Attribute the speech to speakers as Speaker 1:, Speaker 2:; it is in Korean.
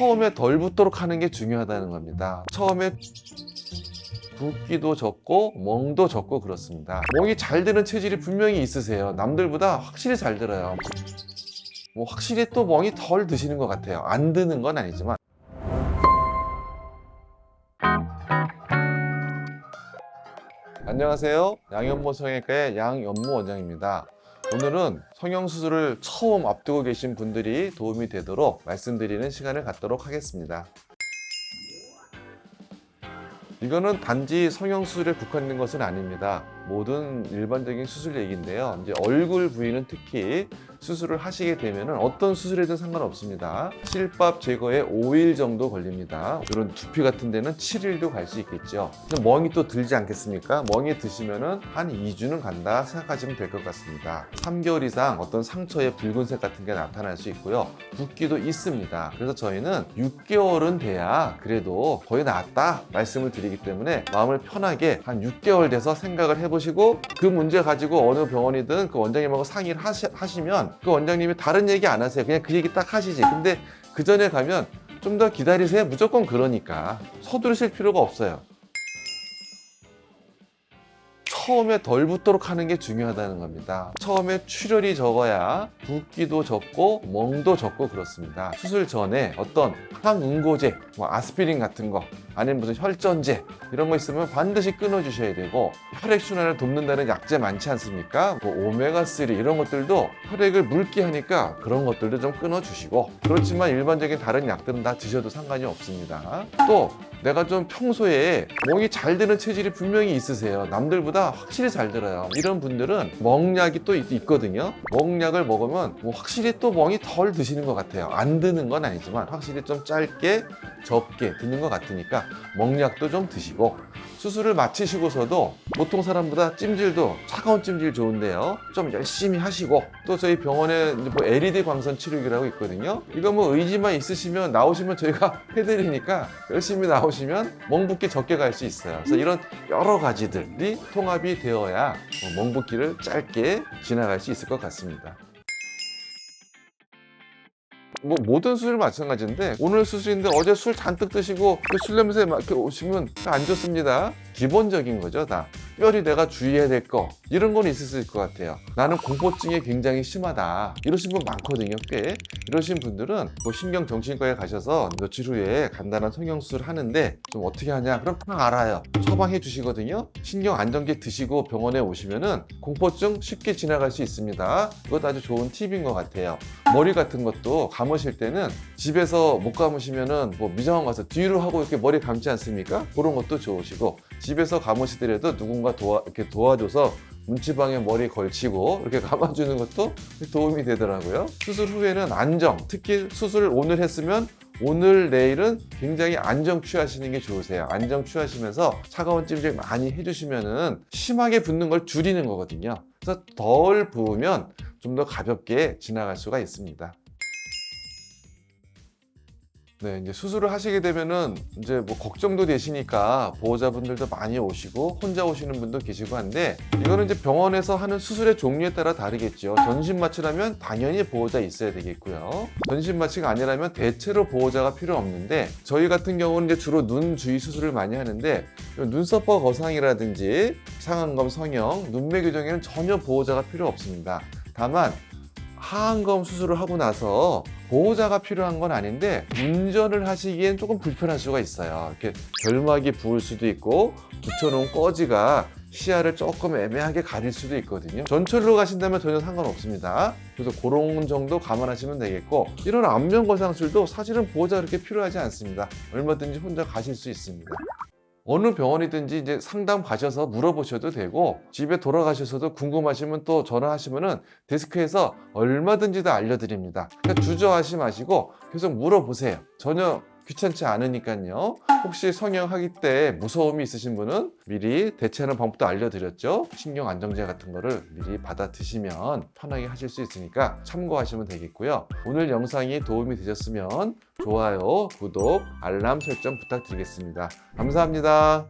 Speaker 1: 처음에 덜 붓도록 하는 게 중요하다는 겁니다. 처음에 붓기도 적고 멍도 적고 그렇습니다. 멍이 잘 드는 체질이 분명히 있으세요. 남들보다 확실히 잘 들어요. 뭐 확실히 또 멍이 덜 드시는 것 같아요. 안 드는 건 아니지만. 안녕하세요. 양현모 성형외과의 양연모 원장입니다. 오늘은 성형수술을 처음 앞두고 계신 분들이 도움이 되도록 말씀드리는 시간을 갖도록 하겠습니다. 이거는 단지 성형수술에 국한된 것은 아닙니다. 모든 일반적인 수술 얘기인데요. 이제 얼굴 부위는 특히 수술을 하시게 되면 어떤 수술에든 상관없습니다. 실밥 제거에 5일 정도 걸립니다. 이런 두피 같은 데는 7일도 갈 수 있겠죠. 멍이 또 들지 않겠습니까? 멍이 드시면은 한 2주는 간다 생각하시면 될 것 같습니다. 3개월 이상 어떤 상처에 붉은색 같은 게 나타날 수 있고요. 붓기도 있습니다. 그래서 저희는 6개월은 돼야 그래도 거의 낫다 말씀을 드리기 때문에 마음을 편하게 한 6개월 돼서 생각을 해보시 고 그 문제 가지고 어느 병원이든 그 원장님하고 상의를 하시, 하시면 그 원장님이 다른 얘기 안 하세요. 그냥 그 얘기 딱 하시지. 근데 그 전에 가면 좀 더 기다리세요. 무조건 그러니까 서두르실 필요가 없어요. 처음에 덜 붓도록 하는 게 중요하다는 겁니다. 처음에 출혈이 적어야 붓기도 적고 멍도 적고 그렇습니다. 수술 전에 어떤 항응고제, 뭐 아스피린 같은 거, 아니면 무슨 혈전제 이런 거 있으면 반드시 끊어주셔야 되고 혈액 순환을 돕는다는 약제 많지 않습니까? 뭐 오메가 3 이런 것들도 혈액을 묽게 하니까 그런 것들도 좀 끊어주시고 그렇지만 일반적인 다른 약들은 다 드셔도 상관이 없습니다. 또 내가 좀 평소에 멍이 잘 드는 체질이 분명히 있으세요. 남들보다 확실히 잘 들어요. 이런 분들은 멍약이 또 있, 있거든요. 멍약을 먹으면 뭐 확실히 또 멍이 덜 드시는 것 같아요. 안 드는 건 아니지만 확실히 좀 짧게 적게 드는 것 같으니까 멍약도 좀 드시고 수술을 마치시고서도 보통 사람보다 찜질도 차가운 찜질 좋은데요. 좀 열심히 하시고 또 저희 병원에 뭐 LED 광선 치료기라고 있거든요. 이거 뭐 의지만 있으시면 나오시면 저희가 해드리니까 열심히 나오시면 멍 붓기 적게 갈 수 있어요. 그래서 이런 여러 가지들이 통합이 되어야 뭐 멍붓기를 짧게 지나갈 수 있을 것 같습니다. 뭐 모든 수술 마찬가지인데 오늘 수술인데 어제 술 잔뜩 드시고 그 술 냄새 막 이렇게 오시면 안 좋습니다. 기본적인 거죠 다. 특별히 내가 주의해야 될 거 이런 건 있을 것 같아요. 나는 공포증이 굉장히 심하다. 이러신 분 많거든요 꽤. 이러신 분들은 뭐 신경 정신과에 가셔서 며칠 후에 간단한 성형수술 하는데 좀 어떻게 하냐? 그럼 다 알아요. 처방해 주시거든요. 신경 안정기 드시고 병원에 오시면은 공포증 쉽게 지나갈 수 있습니다. 그것도 아주 좋은 팁인 것 같아요. 머리 같은 것도 감으실 때는 집에서 못 감으시면은 뭐 미장원 가서 뒤로 하고 이렇게 머리 감지 않습니까? 그런 것도 좋으시고 집에서 감으시더라도 누군가 도와, 이렇게 도와줘서 문지방에 머리 걸치고 이렇게 감아주는 것도 도움이 되더라고요. 수술 후에는 안정, 특히 수술을 오늘 했으면 오늘 내일은 굉장히 안정 취하시는 게 좋으세요. 안정 취하시면서 차가운 찜질 많이 해주시면은 심하게 붓는 걸 줄이는 거거든요. 그래서 덜 부으면 좀 더 가볍게 지나갈 수가 있습니다. 네, 이제 수술을 하시게 되면은 이제 뭐 걱정도 되시니까 보호자분들도 많이 오시고 혼자 오시는 분도 계시고 한데 이거는 이제 병원에서 하는 수술의 종류에 따라 다르겠죠. 전신 마취라면 당연히 보호자 있어야 되겠고요. 전신 마취가 아니라면 대체로 보호자가 필요 없는데 저희 같은 경우는 이제 주로 눈 주위 수술을 많이 하는데 눈썹과 거상이라든지 상안검 성형, 눈매 교정에는 전혀 보호자가 필요 없습니다. 다만 하안검 수술을 하고 나서 보호자가 필요한 건 아닌데 운전을 하시기엔 조금 불편할 수가 있어요. 이렇게 결막이 부을 수도 있고 붙여놓은 꺼지가 시야를 조금 애매하게 가릴 수도 있거든요. 전철로 가신다면 전혀 상관없습니다. 그래서 그런 정도 감안하시면 되겠고 이런 안면 거상술도 사실은 보호자 그렇게 필요하지 않습니다. 얼마든지 혼자 가실 수 있습니다. 어느 병원이든지 이제 상담 가셔서 물어보셔도 되고 집에 돌아가셔서도 궁금하시면 또 전화하시면은 데스크에서 얼마든지 다 알려드립니다. 그러니까 주저하지 마시고 계속 물어보세요. 전혀 귀찮지 않으니까요. 혹시 성형하기 때 무서움이 있으신 분은 미리 대체하는 방법도 알려드렸죠. 신경 안정제 같은 거를 미리 받아 드시면 편하게 하실 수 있으니까 참고하시면 되겠고요. 오늘 영상이 도움이 되셨으면 좋아요, 구독, 알람 설정 부탁드리겠습니다. 감사합니다.